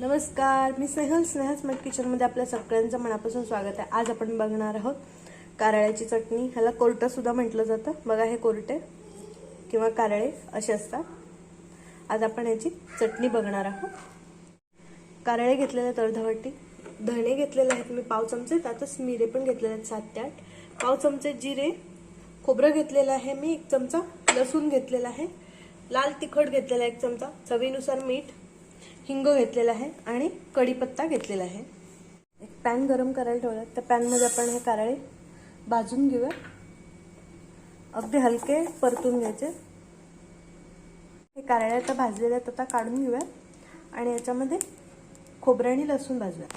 नमस्कार मी स्नेहल स्नेहा मट किचनमध्ये आपल्या सगळ्यांचं मनापासून स्वागत आहे. आज आपण बघणार आहोत कारळ्याची चटणी. ह्याला कोरटंसुद्धा म्हटलं जातं. बघा हे कोरटे किंवा कारळे असे असतात. आज आपण याची चटणी बघणार आहोत. कारळे घेतलेले आहेत धणे घेतलेले आहेत मी पाव चमचे. त्यातच मिरे पण घेतलेले आहेत सात ते आठ पाव चमचे जिरे. खोबरं घेतलेलं आहे मी एक चमचा. लसूण घेतलेला आहे. लाल तिखट घेतलेला आहे एक चमचा. चवीनुसार मीठ. हिंग घेतलेला आहे आणि कढीपत्ता घेतलेला आहे. एक पॅन गरम करायला ठेवला त्या पॅनमध्ये आपण हे कारळे भाजून घेऊया. अगदी हलके परतून घ्यायचे. हे कारळे आता भाजलेले आहेत. आता काढून घेऊया. आणि याच्यामध्ये खोबरं आणि लसूण भाजूया.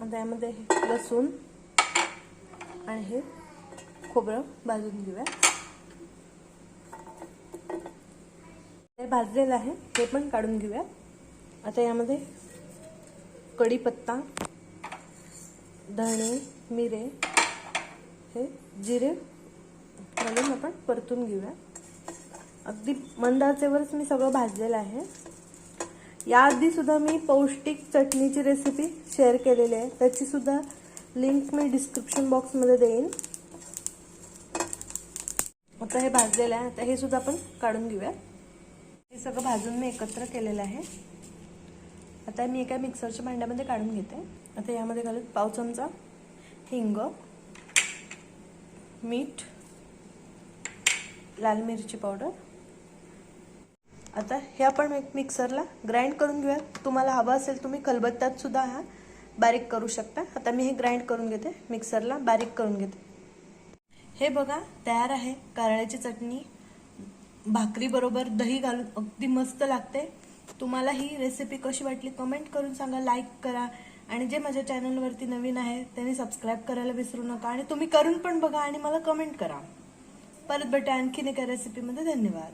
आता यामध्ये हे लसूण आणि हे खोबरं भाजून घेऊया. हे भाजलेलं आहे. हे पण काढून घेऊया. आता यामध्ये कढीपत्ता धणे मिरे हे जिरे घालून आपण परतून घेऊया. अगदी मंद आचेवरच मी सगळं भाजलेलं आहे. याआधी सुद्धा मी पौष्टिक चटणीची रेसिपी शेअर केलेली आहे. त्याची सुद्धा लिंक मी डिस्क्रिप्शन बॉक्समध्ये देईन. आता हे भाजलेलं आहे. आता हे सुद्धा आपण काढून घेऊया. हे सगळं भाजून मी एकत्र केलेलं आहे. आता मी एका मिक्सरच्या भांड्यामध्ये काढून घेते. आता यामध्ये घालून पाव चमचा हिंग मीठ लाल मिरची पावडर. आता हे आपण एक मिक्सरला ग्राइंड करून घेऊया. तुम्हाला हवं असेल तुम्ही खलबत्त्यात सुद्धा हा बारीक करू शकता. आता मी हे ग्राइंड करून घेते मिक्सरला बारीक करून घेते. हे बघा तयार आहे. कारळ्याची चटणी भाकरी बरोबर दही घालून अगदी मस्त लागते. तुम्हाला ही रेसिपी कशी वाटली कमेंट करून सांगा लाईक करा. आणि जे माझ्या चॅनलवरती नवीन आहे त्यांनी सबस्क्राईब करायला विसरू नका. आणि तुम्ही करून पण बघा आणि मला कमेंट करा. परत भेटा आणखीन एका रेसिपीमध्ये धन्यवाद.